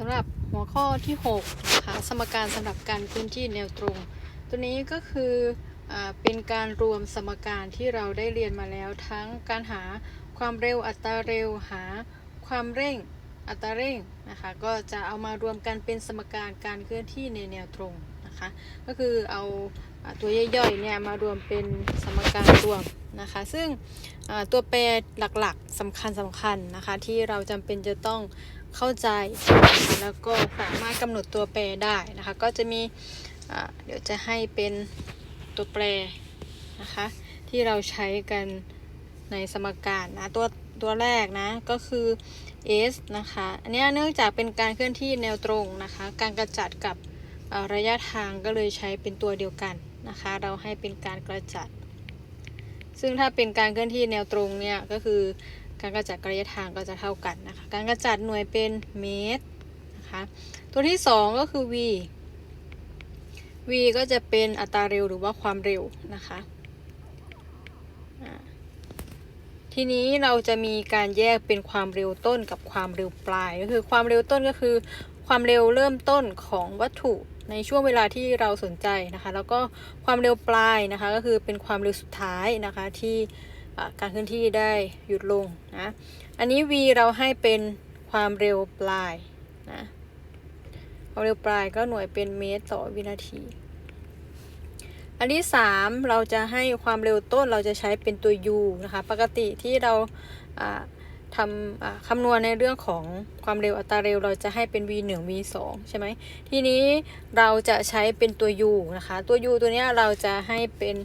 สำหรับหัวข้อที่6นะคะสมการสำหรับการเคลื่อนที่แนวตรง ตัวนี้ก็คืออเป็นการรวมสมการที่เราได้เรียนมาแล้วทั้งการหาความเร็วอัตราเร็วหาความเร่งอัตราเร่งนะคะก็จะเอามารวมกันเป็นสมการการเคลื่อนที่ในแนวตรงนะคะก็คือเอา ตัวย่อยๆเนี่ยมารวมเป็นสมการรวมนะคะ ซึ่งตัวแปรหลักๆสำคัญสำคัญๆนะคะ ที่เราจำเป็นจะต้องเข้าใจนะคะแล้วก็สามารถกำหนดตัวแปรได้นะคะ ก็จะมีเดี๋ยวจะให้เป็นตัวแปรนะคะ ที่เราใช้กันในสมการนะตัวตัวแรกนะก็คือ s นะคะอันนี้เนื่องจากเป็นการเคลื่อนที่แนวตรงนะคะ การกระจัดกับระยะทางก็เลยใช้เป็นตัวเดียวกัน นะคะ เราให้เป็นการกระจัด ซึ่งถ้าเป็นการเคลื่อนที่แนวตรงเนี่ยก็คือการกระจัดระยะทางก็จะเท่ากันนะคะ การกระจัดหน่วยเป็นเมตรนะคะ ตัวที่ 2 ก็คือ v v ก็จะเป็นอัตราเร็วหรือว่าความเร็วนะคะ ทีนี้เราจะมีการแยกเป็นความเร็วต้นกับความเร็วปลาย ก็คือความเร็วต้นก็คือ ความเร็วเริ่มต้นของวัตถุ ในช่วงเวลาที่เราสนใจนะคะ แล้วก็ความเร็วปลายนะคะก็คือเป็นความเร็วสุดท้ายนะคะที่การเคลื่อนที่ได้หยุดลงนะอันนี้ v เราให้เป็นความเร็วปลายนะความเร็วปลายก็หน่วยเป็นเมตรต่อวินาที อันที่ 3 เราจะให้ความเร็วต้นเราจะใช้เป็นตัว u นะคะ ปกติที่เรา ทำอ่าคำนวณในเรื่องของความเร็วอัตราเร็วเราจะให้เป็น v 1 v 2ใช่ไหมทีนี้เราจะใช้เป็นตัว u นะคะ ตัว u ตัวนี้เราจะให้เป็น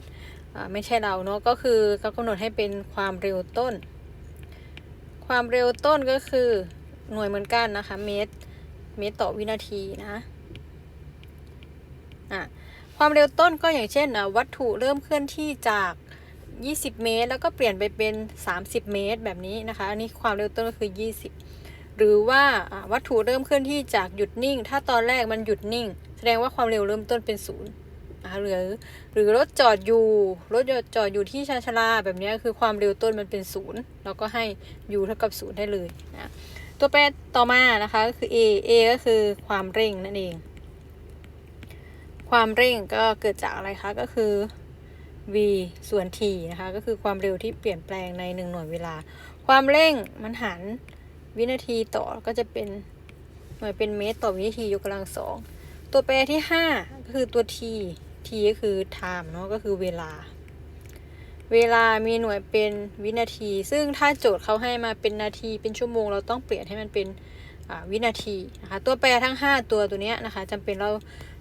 ไม่ใช่เราเนาะก็คือเขากำหนดให้เป็นความเร็วต้น ความเร็วต้นก็คือหน่วยเหมือนกันนะคะเมตรเมตรต่อวินาทีนะอะความเร็วต้นก็อย่างเช่นวัตถุเริ่มเคลื่อนที่จาก 20 เมตร แล้วก็เปลี่ยนไปเป็น 30 เมตร แบบนี้นะคะ อันนี้ความเร็วต้นก็คือ 20 หรือว่าวัตถุเริ่มเคลื่อนที่จากหยุดนิ่ง ถ้าตอนแรกมันหยุดนิ่ง แสดงว่าความเร็วเริ่มต้นเป็นศูนย์นะคะหรือหรือรถจอดอยู่รถจอดอยู่ที่ชานชาลาแบบนี้คือความเร็วต้นมันเป็นศูนย์เราก็ให้ u เท่ากับศูนย์ได้เลยนะตัวแปรต่อมานะคะก็คือ a a ก็คือความเร่งนั่นเอง ความเร่งก็เกิดจากอะไรคะก็คือ v ส่วน t นะคะ ก็คือความเร็วที่เปลี่ยนแปลงใน 1 หน่วยเวลา ความเร่งมันหันวินาทีต่อก็จะเป็นหน่วยเป็นเมตรต่อวินาทียกกำลังสองตัวแปรที่ 5 ก็คือตัว t t ก็คือ time เนาะก็คือเวลา เวลามีหน่วยเป็นวินาที ซึ่งถ้าโจทย์เขาให้มาเป็นนาทีเป็นชั่วโมง เราต้องเปลี่ยนให้มันเป็นวินาทีนะคะตัวแปรทั้ง 5 ตัวตัวเนี้ยนะคะจำเป็นเรา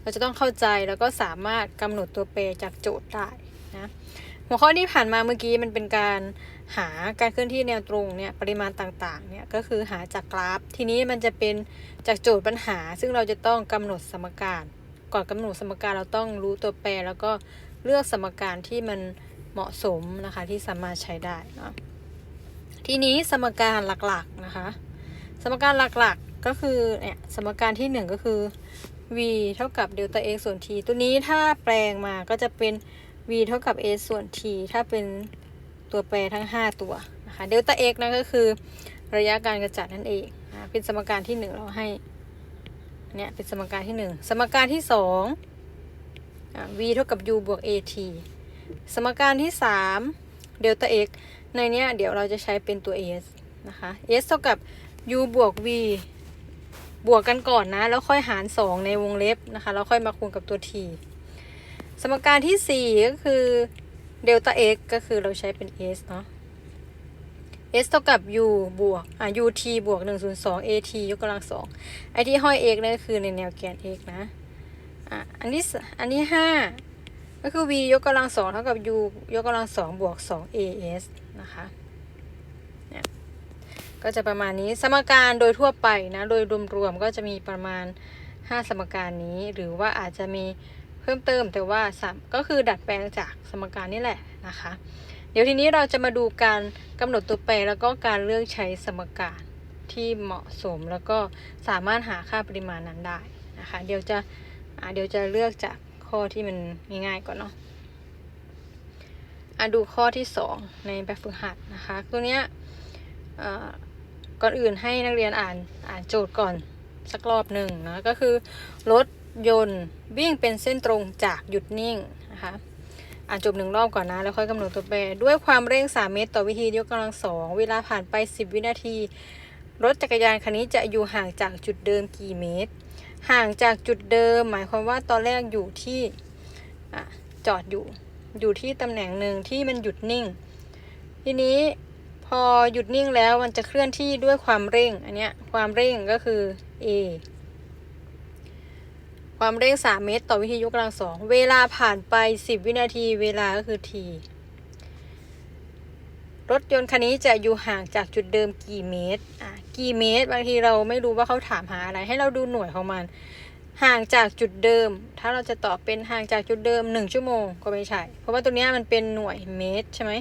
เราจะต้องเข้าใจแล้วก็สามารถกำหนดตัวแปรจากโจทย์ได้ นะหัวข้อที่ผ่านมาเมื่อกี้มันเป็นการหาการเคลื่อนที่แนวตรงเนี่ยปริมาณต่างๆเนี่ยก็คือหาจากกราฟ ทีนี้มันจะเป็นจากโจทย์ปัญหา ซึ่งเราจะต้องกำหนดสมการ ก่อนกำหนดสมการเราต้องรู้ตัวแปร แล้วก็เลือกสมการที่มันเหมาะสมนะคะที่สามารถใช้ได้เนาะทีนี้สมการหลักๆนะคะสมการหลักๆก็คือเนี่ยสมการที่หนึ่งก็คือ v เท่ากับเดลต้า x ส่วน t ตัวนี้ถ้าแปลงมาก็จะเป็น v เท่ากับ s ส่วน t ถ้าเป็นตัวแปรทั้ง 5 ตัวนะคะเดลต้า x นั่นก็คือระยะการกระจัดนั่นเองนะเป็นสมการที่ 1 เราให้เนี่ยเป็นสมการที่ 1 สมการที่2อะ v เท่ากับ u บวก at สมการที่3เดลต้า x ในเนี้ยเดี๋ยวเราจะใช้เป็นตัว s นะคะ s เท่ากับ u บวก v บวกกันก่อนนะ แล้วค่อยหาร 2 ในวงเล็บนะคะ แล้วค่อยมาคูณกับตัว t สมการที่ 4 ก็คือเดลต้า x ก็คือเราใช้เป็น s เนาะ s เท่ากับ u บวกอะ ut บวก 102 at ยกกำลัง2ไอที่ห้อย x นั่นก็คือในแนวแกน x นะอะอันที่อันที่5ก็คือ v ยกกำลัง2เท่ากับ u ยกกำลัง2บวก 2 as นะคะก็จะประมาณนี้สมการโดยทั่วไปนะ โดยรวมๆก็จะมีประมาณ 5 สมการนี้หรือว่าอาจจะมี เพิ่มเติมแต่ว่าก็คือดัดแปลงจากสมการนี่แหละนะคะ เดี๋ยวทีนี้เราจะมาดูการกำหนดตัวแปรแล้วก็การเลือกใช้สมการที่เหมาะสมแล้วก็สามารถหาค่าปริมาณนั้นได้นะคะ เดี๋ยวจะเดี๋ยวจะเลือกจากข้อที่มันง่ายๆก่อนเนาะอะดูข้อที่ 2 ในแบบฝึกหัดนะคะ ตัวเนี้ยก่อนอื่นให้นักเรียนอ่านอ่านโจทย์ก่อนสักรอบหนึ่งนะก็คือรถ ยนต์วิ่งเป็นเส้นตรงจากหยุดนิ่งนะคะอ่านจบหนึ่งรอบก่อนนะ แล้วค่อยกำหนดตัวแปร ด้วยความเร่ง 3 เมตร ต่อวิธียกกำลังสองเวลาผ่านไป 10 วินาที รถจักรยานคันนี้จะอยู่ห่างจากจุดเดิมกี่เมตร ห่างจากจุดเดิม หมายความว่าตอนแรกอยู่ที่อจอดอยู่อยู่ที่ตำแหน่งหนึ่งที่มันหยุดนิ่ง ทีนี้พอหยุดนิ่งแล้วมันจะเคลื่อนที่ด้วยความเร่ง อันเนี้ยความเร่งก็คือ a ความเร่ง 3 เมตร ต่อวิธียกกำลังสองเวลาผ่านไป 10 วินาที เวลาก็คือ t รถยนต์คันนี้จะอยู่ห่างจากจุดเดิมกี่เมตร อะ กี่เมตร บางทีเราไม่รู้ว่าเขาถามหาอะไร ให้เราดูหน่วยของมัน ห่างจากจุดเดิม ถ้าเราจะตอบเป็นห่างจากจุดเดิม 1 ชั่วโมงก็ไม่ใช่ เพราะว่าตัวนี้มันเป็นหน่วยเมตรใช่ไหม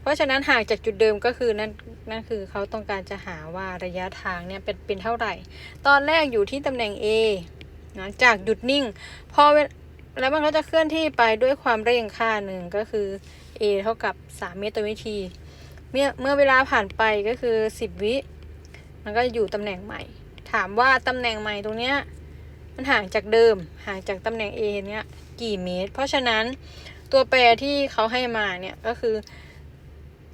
เพราะฉะนั้นห่างจากจุดเดิมก็คือนั่นนั่นคือเขาต้องการจะหาว่าระยะทางเนี่ยเป็นเป็นเท่าไหร่ ตอนแรกอยู่ที่ตำแหน่ง A นะจากหยุดนิ่งพอเแล้วมันก็จะเคลื่อนที่ไปด้วยความเร่งค่าหนึ่งก็คือ A เท่ากับ 3 เมตรต่อวินาที เมื่อเมื่อเวลาผ่านไปก็คือ 10 วิ มันก็อยู่ตำแหน่งใหม่ ถามว่าตำแหน่งใหม่ตรงเนี้ยมันห่างจากเดิมห่างจากตำแหน่ง A เนี้ยกี่เมตร เพราะฉะนั้นตัวแปรที่เขาให้มาเนี่ยก็คือ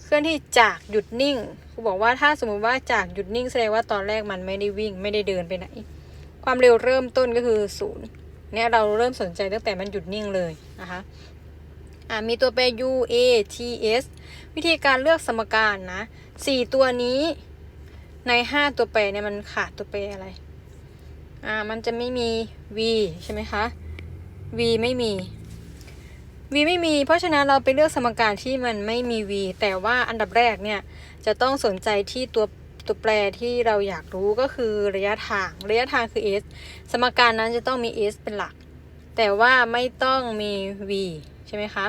เคลื่อนที่จากหยุดนิ่งครูบอกว่าถ้าสมมุติว่าจากหยุดนิ่งแสดงว่าตอนแรกมันไม่ได้วิ่งไม่ได้เดินไปไหน ความเร็วเริ่มต้นก็คือศูนย์เนี่ยเราเริ่มสนใจตั้งแต่มันหยุดนิ่งเลยนะคะอ่ามีตัวแปร u a t s วิธีการเลือกสมการนะสี่ตัวนี้ในห้าตัวแปรเนี่ยมันขาดตัวแปรอะไรอ่ามันจะไม่มี v ใช่ไหมคะ v ไม่มี v ไม่มี เพราะฉะนั้นเราไปเลือกสมการที่มันไม่มี v แต่ว่าอันดับแรกเนี่ยจะต้องสนใจที่ตัว ตัวแปรที่เราอยากรู้ก็คือระยะทาง ระยะทางคือ s สมการนั้นจะต้องมี s เป็นหลัก แต่ว่าไม่ต้องมี v ใช่ไหมคะ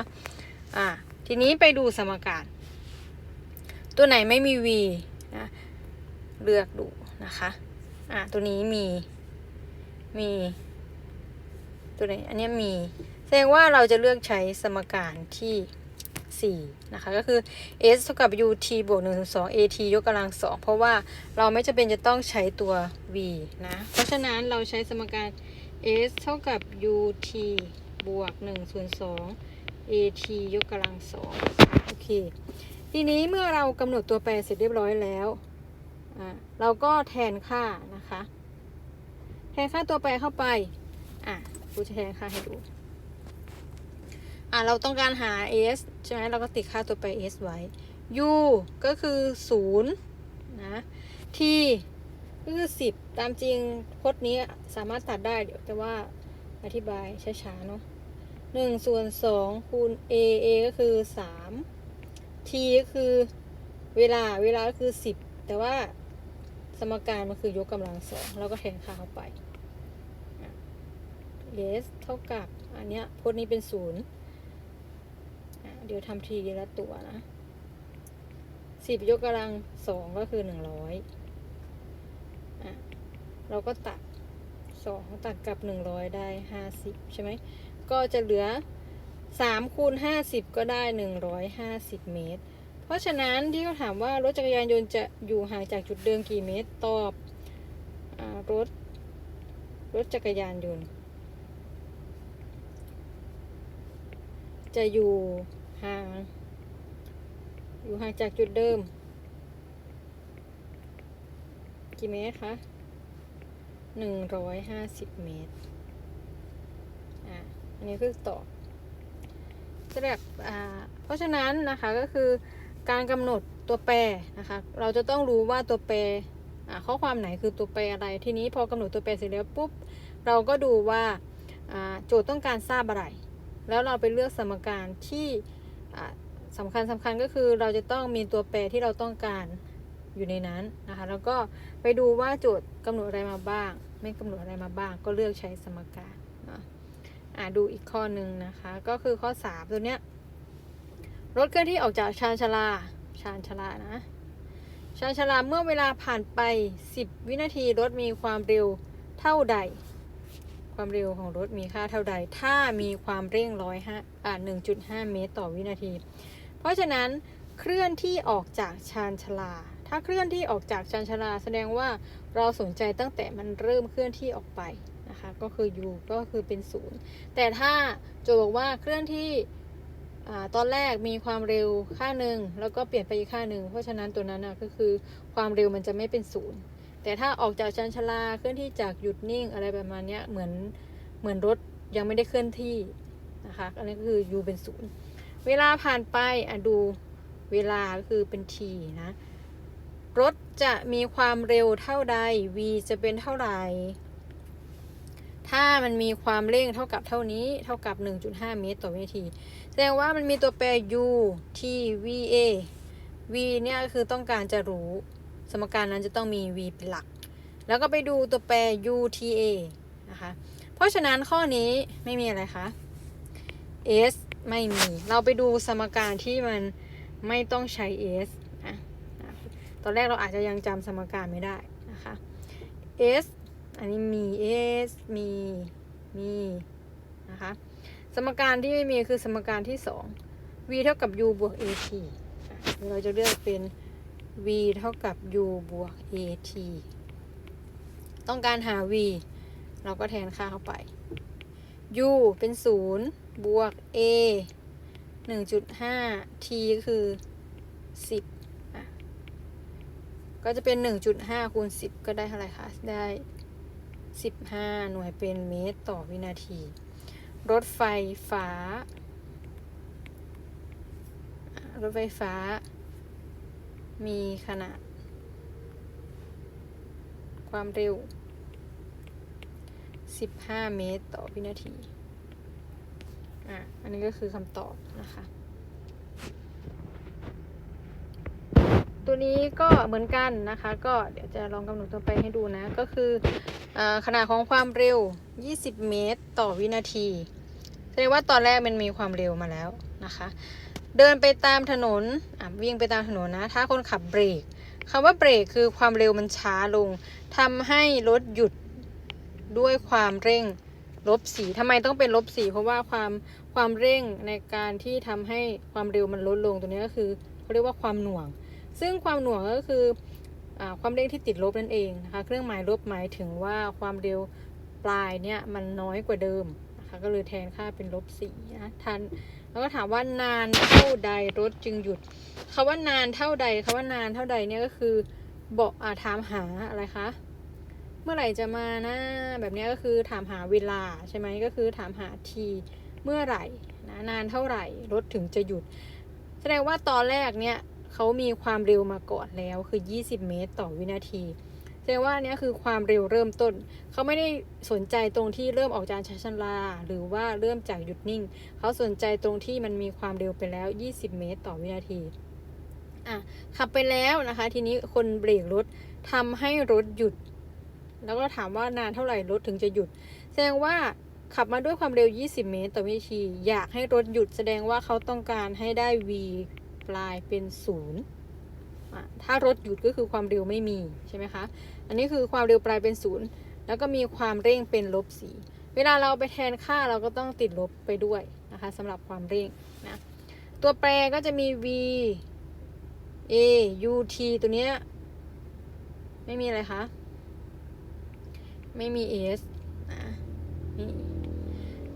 อ่าทีนี้ไปดูสมการ ตัวไหนไม่มี v นะเลือกดูนะคะอ่าตัวนี้มีมี ตัวไหนอันเนี้ยมี แสดงว่าเราจะเลือกใช้สมการที่ 4นะคะก็คือ s เท่ากับ ut บวก1ถึง2 at ยกกำลัง2เพราะว่าเราไม่จำเป็นจะต้องใช้ตัว v นะเพราะฉะนั้นเราใช้สมการ s เท่ากับ ut บวก1ส่วน2 at ยกกำลัง2โอเคทีนี้เมื่อเรากำหนดตัวแปรเสร็จเรียบร้อยแล้วเราก็แทนค่านะคะ แทนค่าตัวแปรเข้าไปอะครูจะแทนค่าให้ดู อะเราต้องการหา s ใช่ไหมเราก็ติดค่าตัวแปร s ไว้ u ก็คือ0นะ t ก็คือ 10 ตามจริงพจน์นี้สามารถตัดได้เดี๋ยวแต่ว่าอธิบายช้าๆเนาะ1ส่วน2คูณ a a ก็คือ 3 t ก็คือเวลาเวลาก็คือ 10 แต่ว่าสมการมันคือยกกำลังสองเราก็แทนค่าเข้าไป s เท่ากับอันเนี้ยพจน์นี้เป็นศูนย์ ดี๋ยวทำทีละตัวนะสิบยกกำลังสองก็คือหนึ่งร้อยอะเราก็ตัดสองตัดกับหนึ่งร้อยได้ห้าสิบใช่ไหมก็จะเหลือสามคูณห้าสิบก็ได้หนึ่งร้อยห้าสิบเมตร เพราะฉะนั้นที่เขาถามว่ารถจักรยานยนต์จะอยู่ห่างจากจุดเดิมกี่เมตรตอบอรถ รถจักรยานยนต์จะอยู่ ห่าง อยู่ห่างจากจุดเดิม กี่เมตรคะหนึ่งร้อยห้าสิบเมตร อะ อันนี้คือตอบสำหรับอ่า เพราะฉะนั้นนะคะก็คือการกำหนดตัวแปรนะคะ เราจะต้องรู้ว่าตัวแปรอ่าข้อความไหนคือตัวแปรอะไร ทีนี้พอกำหนดตัวแปรเสร็จแล้วปุ๊บ เราก็ดูว่าโจทย์ต้องการทราบอะไร แล้วเราไปเลือกสมการที่ สำคัญสำคัญก็คือเราจะต้องมีตัวแปรที่เราต้องการอยู่ในนั้นนะคะ แล้วก็ไปดูว่าโจทย์กำหนดอะไรมาบ้าง ไม่กำหนดอะไรมาบ้าง ก็เลือกใช้สมการนะอ่าดูอีกข้อหนึ่งนะคะ ก็คือข้อ 3 ตัวเนี้ยรถเคลื่อนที่ออกจากชานชาลาชานชาลานะชานชาลาเมื่อเวลาผ่านไป 10 วินาทีรถมีความเร็วเท่าใด ความเร็วของรถมีค่าเท่าใด ถ้ามีความเร่งร้อยห้าอ่า1.5เมตรต่อวินาที เพราะฉะนั้นเคลื่อนที่ออกจากชานชาลา ถ้าเคลื่อนที่ออกจากชานชาลา แสดงว่าเราสนใจตั้งแต่มันเริ่มเคลื่อนที่ออกไปนะคะ ก็คือ u ก็คือเป็นศูนย์แต่ถ้าโจบอกว่าเคลื่อนที่อตอนแรกมีความเร็วค่าหนึ่งแล้วก็เปลี่ยนไปอีกค่าหนึ่งเพราะฉะนั้นตัวนั้นนะก็คือความเร็วมันจะไม่เป็นศูนย์ แต่ถ้าออกจากชานชลาเคลื่อนที่จากหยุดนิ่งอะไรประมาณนี้เหมือนเหมือนรถยังไม่ได้เคลื่อนที่นะคะอันนี้ก็คือ u เป็นศูนย์เวลาผ่านไปอะดูเวลาก็คือเป็น t นะ รถจะมีความเร็วเท่าใด v จะเป็นเท่าไหร่ ถ้ามันมีความเร่งเท่ากับเท่านี้เท่ากับ 1.5 เมตรต่อวินาที แสดงว่ามันมีตัวแปร u t v a v เนี่ยก็คือต้องการจะรู้ สมการนั้นจะต้องมี v เป็นหลัก แล้วก็ไปดูตัวแปร u t a นะคะ เพราะฉะนั้นข้อนี้ไม่มีอะไรคะ s ไม่มี เราไปดูสมการที่มันไม่ต้องใช้ s นะตอนแรกเราอาจจะยังจำสมการไม่ได้นะคะ s อันนี้มี s มี มีนะคะ สมการที่ไม่มีคือสมการที่ 2 v เท่ากับ u บวก at เราจะเลือกเป็น v เท่ากับ u บวก at ต้องการหา v เราก็แทนค่าเข้าไป u เป็น 0 บวก a 1.5 t ก็คือ 10อะก็จะเป็น 1.5 คูณ 10 ก็ได้เท่าไหร่คะ ได้ 15 หน่วยเป็นเมตรต่อวินาที รถไฟฟ้า รถไฟฟ้า มีขนาด ความเร็ว 15 เมตรต่อวินาที อะ อันนี้ก็คือคำตอบนะคะ ตัวนี้ก็เหมือนกันนะคะ ก็เดี๋ยวจะลองกำหนดตัวไปให้ดูนะ ก็คืออขนาดของความเร็ว 20 เมตรต่อวินาที แสดงว่าตอนแรกมันมีความเร็วมาแล้วนะคะ เดินไปตามถนนอะวิ่งไปตามถนนนะ ถ้าคนขับเบรกคำว่าเบรกคือความเร็วมันช้าลงทำให้รถหยุดด้วยความเร่งลบสีทำไมต้องเป็นลบสีเพราะว่าความความเร่งในการที่ทำให้ความเร็วมันลดลงตัวนี้ก็คือเขาเรียกว่าความหน่วง ซึ่งความหน่วงก็คืออความเร่งที่ติดลบนั่นเองนะคะเครื่องหมายลบหมายถึงว่าความเร็วปลายเนี่ยมันน้อยกว่าเดิมนะคะก็เลยแทนค่าเป็นลบสีนะทัน แล้วก็ถามว่านานเท่าใดรถจึงหยุดคาว่านานเท่าใดคาว่านานเท่าใดเนี่ยก็คือบอกอาถามหาอะไรคะ เมื่อไหร่จะมานะแบบนี้ก็คือถามหาเวลาใช่ไหมก็คือถามหาทีเมื่อไหร่นะนานเท่าไหร่รถถึงจะหยุด แสดงว่าตอนแรกเนี่ยเขามีความเร็วมาก่อนแล้วคือ 20 เมตรต่อวินาที ดงว่าเนี่ยคือความเร็วเริ่มต้น เขาไม่ได้สนใจตรงที่เริ่มออกจากชันลา หรือว่าเริ่มจากหยุดนิ่ง เขาสนใจตรงที่มันมีความเร็วไปแล้ว 20 เมตรต่อวินาทีอะขับไปแล้วนะคะ ทีนี้คนเบรกรถทำให้รถหยุด แล้วก็ถามว่านานเท่าไหร่รถถึงจะหยุด แสดงว่าขับมาด้วยความเร็ว 20 เมตร ต่อวินาที อยากให้รถหยุดแสดงว่าเขาต้องการให้ได้ v ปลายเป็นศูนย์ ถ้ารถหยุดก็คือความเร็วไม่มีใช่ไหมคะ อันนี้คือความเร็วปลายเป็นศูนย์แล้วก็มีความเร่งเป็นลบสีเวลาเราไปแทนค่าเราก็ต้องติดลบไปด้วยนะคะสำหรับความเร่งนะตัวแปรก็จะมี v a u t ตัวเนี้ยไม่มีอะไรคะไม่มี s นะนี่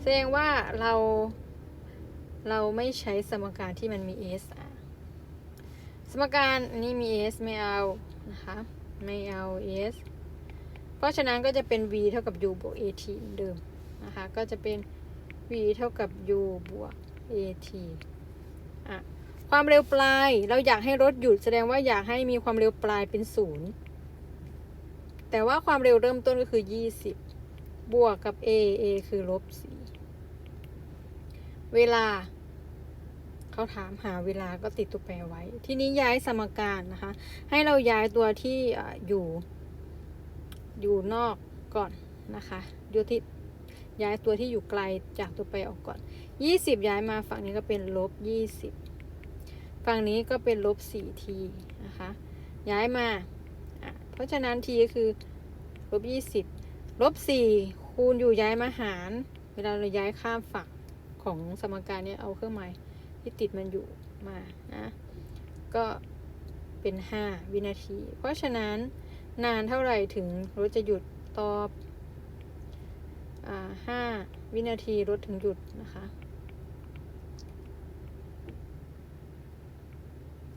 แสดงว่าเราเราไม่ใช้สมการที่มันมี s อะ มการอันนี้มี s ไม่เอานะคะ ไม่เอา s เพราะฉะนั้นก็จะเป็น v เท่ากับ u บวก at เหมือนเดิมนะคะ ก็จะเป็น v เท่ากับ u บวก at อะความเร็วปลายเราอยากให้รถหยุดแสดงว่าอยากให้มีความเร็วปลายเป็นศูนย์แต่ว่าความเร็วเริ่มต้นก็คือ 20 บวกกับ a a คือลบ4เวลา เขาถามหาเวลาก็ติดตัวแปรไว้ ทีนี้ย้ายสมการนะคะ ให้เราย้ายตัวที่อยู่ อยู่นอกก่อนนะคะดูที่ย้ายตัวที่อยู่ไกลจากตัวแปรออกก่อน 20 ย้ายมาฝั่งนี้ก็เป็นลบ 20 ฝั่งนี้ก็เป็นลบ 4t นะคะ ย้ายมา เพราะฉะนั้น t ก็คือลบ 20 ลบ 4 คูณอยู่ย้ายมาหาร เวลาเราย้ายข้ามฝั่งของสมการนี้เอาเครื่องหมาย ที่ติดมันอยู่มานะก็เป็น 5 วินาที เพราะฉะนั้นนานเท่าไหร่ถึงรถจะหยุดตอบอ่าห้าวินาทีรถถึงหยุดนะคะ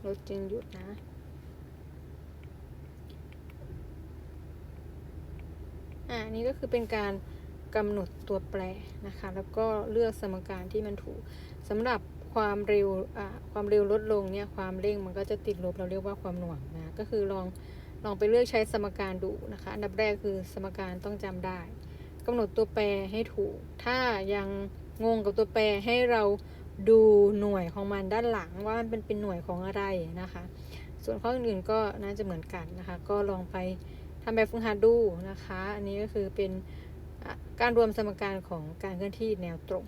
รถจึงหยุดนะอ่านี่ก็คือเป็นการกำหนดตัวแปรนะคะ แล้วก็เลือกสมการที่มันถูกสำหรับ ความเร็วความเร็วลดลงเนี่ยความเร่งมันก็จะติดลบเราเรียกว่าความหน่วงนะก็คือลองลองไปเลือกใช้สมการดูนะคะอันดับแรกคือสมการต้องจำได้กำหนดตัวแปรให้ถูก ถ้ายังงงกับตัวแปรให้เราดูหน่วยของมันด้านหลังว่ามันเป็นเป็นหน่วยของอะไรนะคะ ส่วนข้ออื่นๆก็น่าจะเหมือนกันนะคะ ก็ลองไปทำแบบฝึกหัดดูนะคะ อันนี้ก็คือเป็นการรวมสมการของการเคลื่อนที่แนวตรง